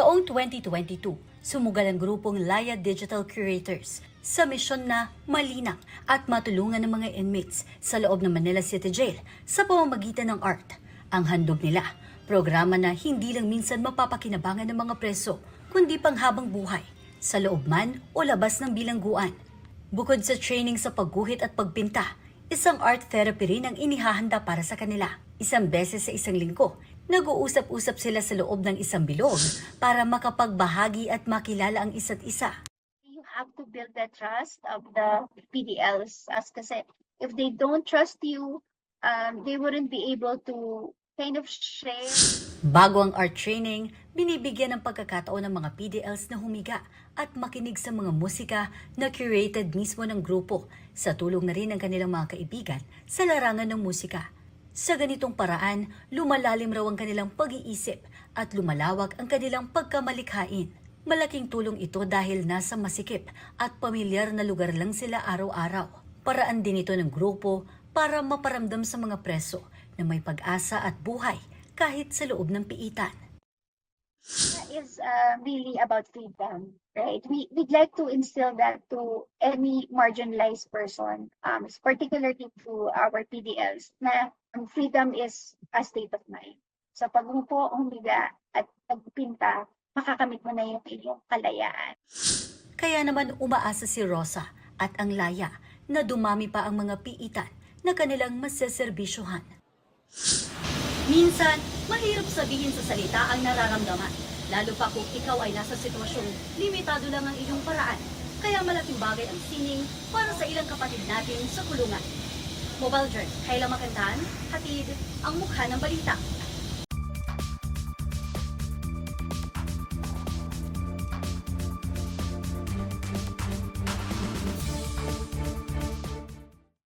Taong 2022, sumugal ang grupong Laya Digital Curators sa misyon na malinang at matulungan ng mga inmates sa loob ng Manila City Jail sa pamamagitan ng art. Ang handog nila, programa na hindi lang minsan mapapakinabangan ng mga preso, kundi panghabang buhay, sa loob man o labas ng bilangguan. Bukod sa training sa pagguhit at pagpinta, isang art therapy rin ang inihahanda para sa kanila. Isang beses sa isang linggo, nag-uusap-usap sila sa loob ng isang bilog para makapagbahagi at makilala ang isa't isa. you have to build the trust of the PDLs as kasi if they don't trust you, um, they wouldn't be able to kind of share Bago ang art training, binibigyan ng pagkakataon ng mga PDLs na humiga at makinig sa mga musika na curated mismo ng grupo sa tulong na rin ng kanilang mga kaibigan sa larangan ng musika. Sa ganitong paraan, lumalalim raw ang kanilang pag-iisip at lumalawak ang kanilang pagkamalikhain. Malaking tulong ito dahil nasa masikip at pamilyar na lugar lang sila araw-araw. Paraan din ito ng grupo para maparamdam sa mga preso na may pag-asa at buhay kahit sa loob ng piitan. is uh, really about freedom, right? We, we'd like to instill that to any marginalized person, um, particularly to our PDLs, na ang freedom is a state of mind. So pag umupo, humiga at pagpinta, makakamit mo na yung iyong kalayaan. Kaya naman umaasa si Rosa at ang Laya na dumami pa ang mga piitan na kanilang maseserbisyohan. Minsan, mahirap sabihin sa salita ang nararamdaman, lalo pa kung ikaw ay nasa sitwasyong limitado lang ang iyong paraan. Kaya malaking bagay ang sining para sa ilang kapatid natin sa kulungan. Mobile Journal, kailang makantahan, hatid ang mukha ng balita.